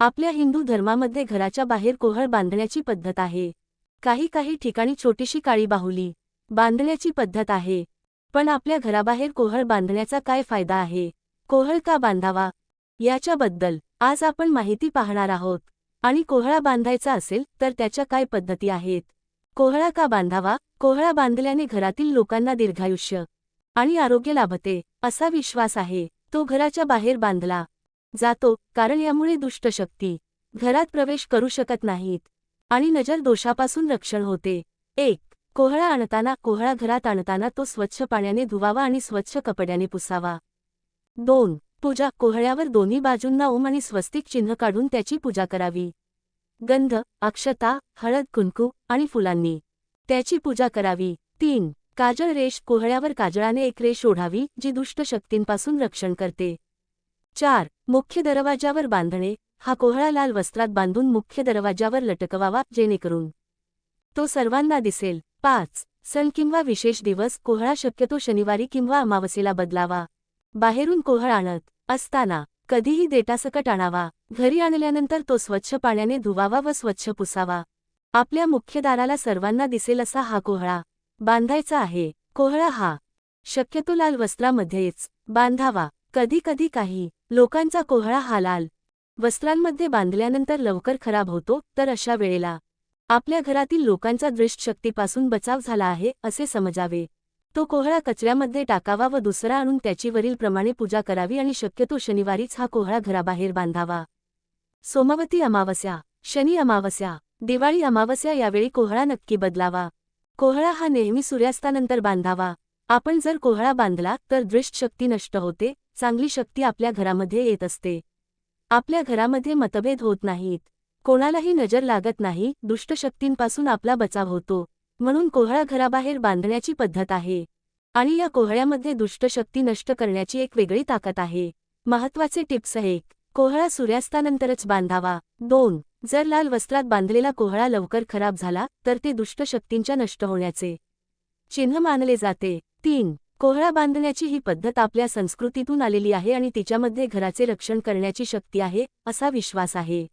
आपल्या हिंदू धर्मामध्ये घराच्या बाहेर कोहळ बांधण्याची पद्धत आहे. काही काही ठिकाणी छोटीशी काळी बाहुली बांधण्याची पद्धत आहे. पण आपल्या घराबाहेर कोहळ बांधण्याचा काय फायदा आहे? कोहळ का बांधावा? याच्याबद्दल आज आपण माहिती पाहणार आहोत. आणि कोहळा बांधायचा असेल तर त्याच्या काय पद्धती आहेत? कोहळा का बांधावा? कोहळा बांधल्याने घरातील लोकांना दीर्घायुष्य आणि आरोग्य लाभते असा विश्वास आहे. तो घराच्या बाहेर बांधला जातो कारण यामुळे दुष्टशक्ती घरात प्रवेश करू शकत नाहीत आणि नजर दोषापासून रक्षण होते. एक कोहळा आणताना कोहळा घरात आणताना तो स्वच्छ पाण्याने धुवावा आणि स्वच्छ कपड्याने पुसावा. दोन पूजा कोहळ्यावर दोन्ही बाजूंना ओम आणि स्वस्तिक चिन्ह काढून त्याची पूजा करावी. गंध अक्षता हळद कुंकू आणि फुलांनी त्याची पूजा करावी. तीन काजळ रेष कोहळ्यावर काजळाने एक रेष ओढावी जी दुष्ट शक्तींपासून रक्षण करते. चार मुख्य दरवाजावर बांधणे. हा कोहळा लाल वस्त्रात बांधून मुख्य दरवाजावर लटकवावा जेणेकरून तो सर्वांना दिसेल. पाच सण किंवा विशेष दिवस कोहळा शक्यतो शनिवारी किंवा अमावस्येला बदलावा. बाहेरून कोहळ आणत असताना कधीही देटासकट आणावा. घरी आणल्यानंतर तो स्वच्छ पाण्याने धुवावा व स्वच्छ पुसावा. आपल्या मुख्य दाराला सर्वांना दिसेल असा हा कोहळा बांधायचा आहे. कोहळा हा शक्यतो लाल वस्त्रामध्येच बांधावा. कधी कधी काही लोकांचा कोहळा हा लाल वस्त्रांमध्ये बांधल्यानंतर लवकर खराब होतो तर अशा वेळेला आपल्या घरातील लोकांचा दृष्टशक्तीपासून बचाव झाला आहे असे समजावे. तो कोहळा कचऱ्यामध्ये टाकावा व दुसरा आणून त्याची वरीलप्रमाणे पूजा करावी आणि शक्यतो शनिवारीच हा कोहळा घराबाहेर बांधावा. सोमवती अमावस्या शनी अमावस्या दिवाळी अमावस्या यावेळी कोहळा नक्की बदलावा. कोहळा हा नेहमी सूर्यास्तानंतर बांधावा. आपण जर कोहळा बांधला तर दृष्टशक्ती नष्ट होते चांगली शक्ती आपल्या घरामध्ये येत असते. आपल्या घरामध्ये मतभेद होत नाहीत. कोणालाही नजर लागत नाही दुष्टशक्तींपासून आपला बचाव होतो. म्हणून कोहळा घराबाहेर बांधण्याची पद्धत आहे. आणि या कोहळ्यामध्ये दुष्टशक्ती नष्ट करण्याची एक वेगळी ताकद आहे. महत्त्वाचे टिप्स एक. कोहळा सूर्यास्तानंतरच बांधावा. दोन. जर लाल वस्त्रात बांधलेला कोहळा लवकर खराब झाला तर ते दुष्टशक्तींच्या नष्ट होण्याचे. चिन्ह मानले जाते. तीन कोहळा बांधण्याची ही पद्धत आपल्या संस्कृतीतून आलेली आहे आणि तिच्यामध्ये घराचे रक्षण करण्याची शक्ती आहे असा विश्वास आहे.